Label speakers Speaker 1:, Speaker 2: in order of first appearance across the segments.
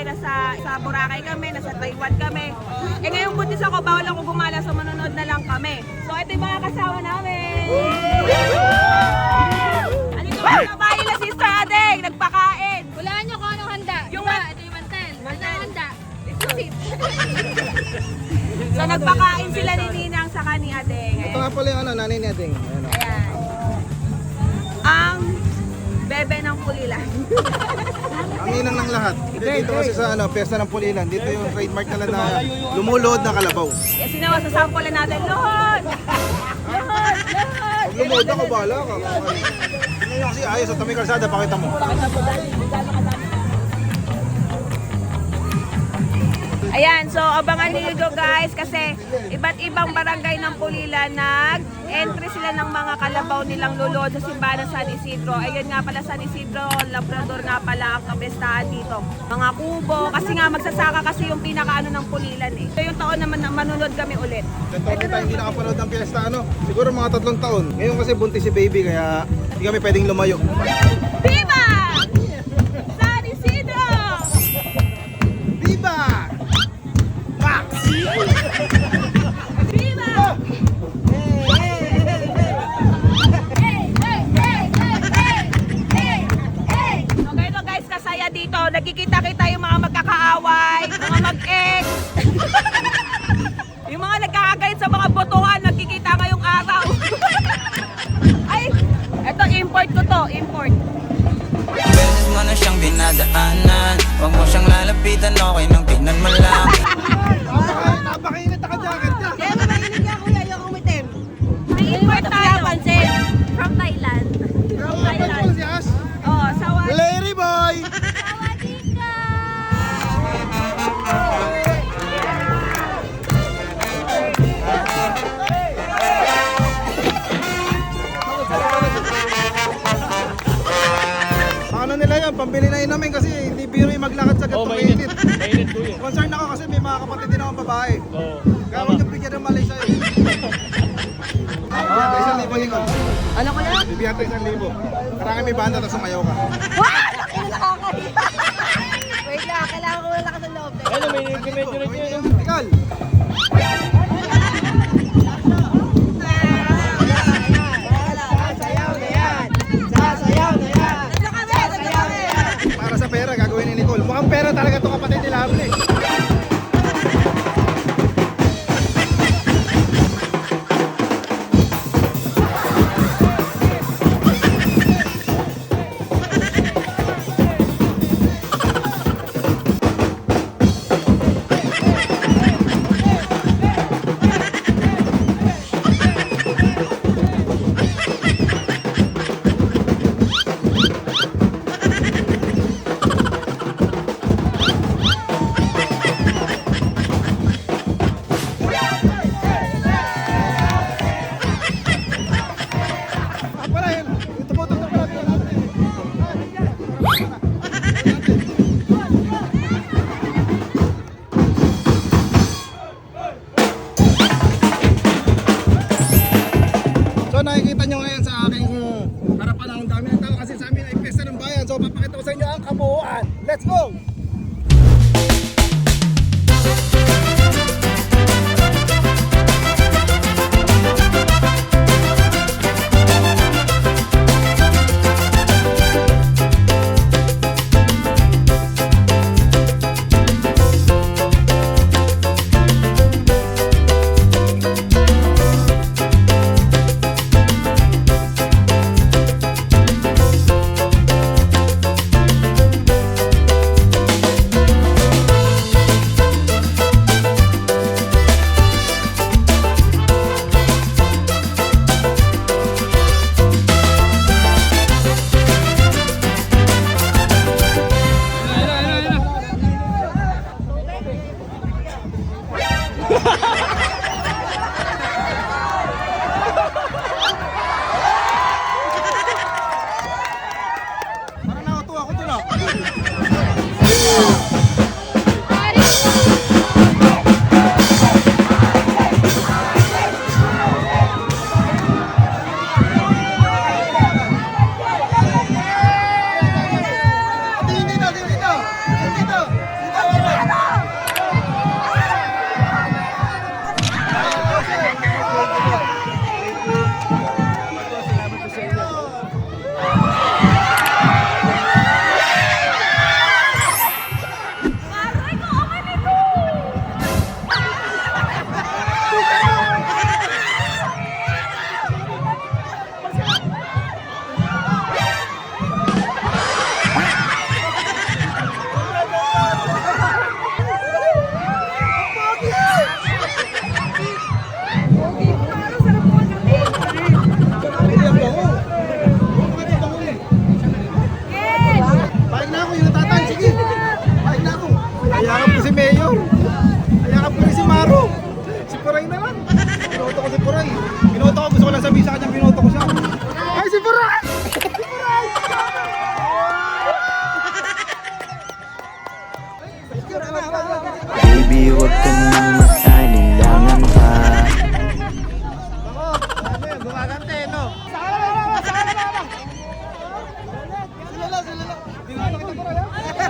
Speaker 1: dati nasa sa Boracay kami, nasa Taiwan kami. Eh ngayong buntis ako, bawal ako gumala so manonood na lang kami. So ito yung mga kasama namin. Ano yung mga bahay na Sister Adeng, nagpakain.
Speaker 2: Hulaan nyo kung anong handa.
Speaker 1: Yung
Speaker 2: Diba? Ito yung mantel. Anong handa? Exclusive.
Speaker 1: So nagpakain sila ni Ninang sa ni Adeng.
Speaker 3: Ito nga pala yung ano, nanay ni Ading. Ayan.
Speaker 1: Ayan. Ang bebe ng Pulilan.
Speaker 3: Ang inang ng lahat. Dito kasi sa ano, piyesta ng Pulilan. Dito yung trademark nila na lumulod na kalabaw.
Speaker 1: Kaya sinawa sa sample natin, Lord! Lord! Lord!
Speaker 3: Pag lumulod ako, bahala ka. Ano yung kasi ayos sa tabi kalsada, pakita mo.
Speaker 1: Ayan, so abangan niyo guys kasi iba't ibang barangay ng Pulilan nag-entry sila ng mga kalabaw nilang lulod sa simbahan ng San Isidro. Ayun nga pala San Isidro, Labrador nga pala ang kabestahan dito. Mga kubo, kasi nga magsasaka kasi yung pinakaano ng Pulilan eh. So yung taon naman na manunod kami ulit.
Speaker 3: Ilang taon na tayo hindi nakapanood ng piyesta, ano? Siguro mga tatlong taon. Ngayon kasi buntis si baby, kaya hindi kami pwedeng lumayo.
Speaker 1: Viva!
Speaker 4: Na dinadaanan Huwag mo siyang lalapitan, okay nang tingnan mo lang.
Speaker 3: Napaka- Napakainit naka-jacket niya.
Speaker 1: Kaya ba mahilig
Speaker 3: pambili na yun namin kasi hindi biro yung maglakad sa
Speaker 5: Oh,
Speaker 3: gatong
Speaker 5: mainit.
Speaker 3: mainit.
Speaker 5: Mainit po yun.
Speaker 3: Concern ako kasi may mga kapatid din akong babae.
Speaker 5: Oo.
Speaker 3: Kaya huwag yung bigyan ng malay sa'yo. Bibigyan tayo isang libo Nicole.
Speaker 1: Ano ko lang?
Speaker 3: Bibigyan tayo isang libo. Karangin may banda tapos sumayaw ka.
Speaker 1: Wait lang, kailangan ko wala ka sa loob.
Speaker 5: Ano, may medyo rin yun. no?
Speaker 3: go.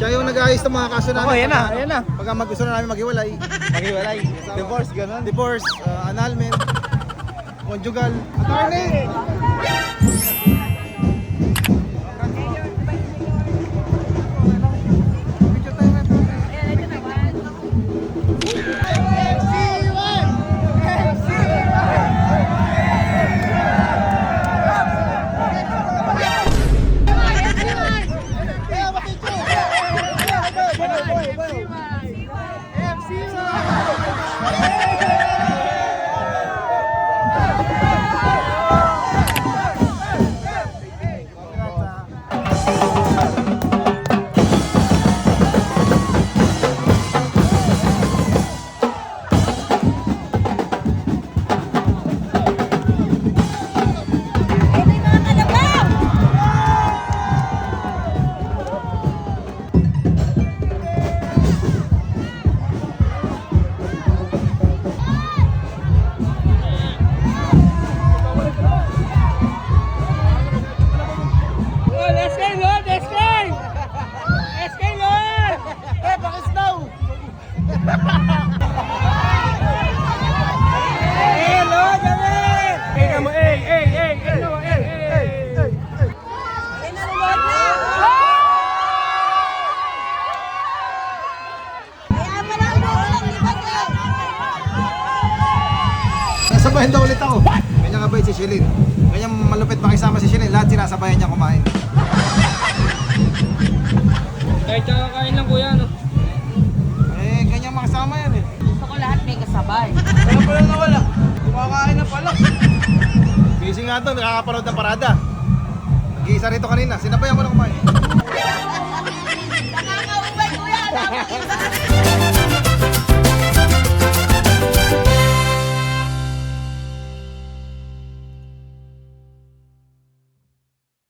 Speaker 3: Siya yung nag-ayos ng mga kaso namin.
Speaker 5: Oh, yan na, yan na.
Speaker 3: Pagka mag-gusto na namin maghiwalay.
Speaker 5: Maghiwalay. Divorce, ganun.
Speaker 3: Divorce, uh, annulment, conjugal. Attorney! Nasabayan daw ulit ako. Ganyan kabait si Shilin. Ganyan malupit pakisama si Shilin. Lahat sinasabayan niya kumain.
Speaker 5: Kahit kakakain lang kuya, no?
Speaker 1: Kasabay.
Speaker 3: Wala pala na wala. Kumakain na pala. Busy nga to, nakakapanood ng parada. Nag-iisa rito kanina, sinabayan ko na kumain.
Speaker 2: Nakakaubay kuya. Nakakaubay.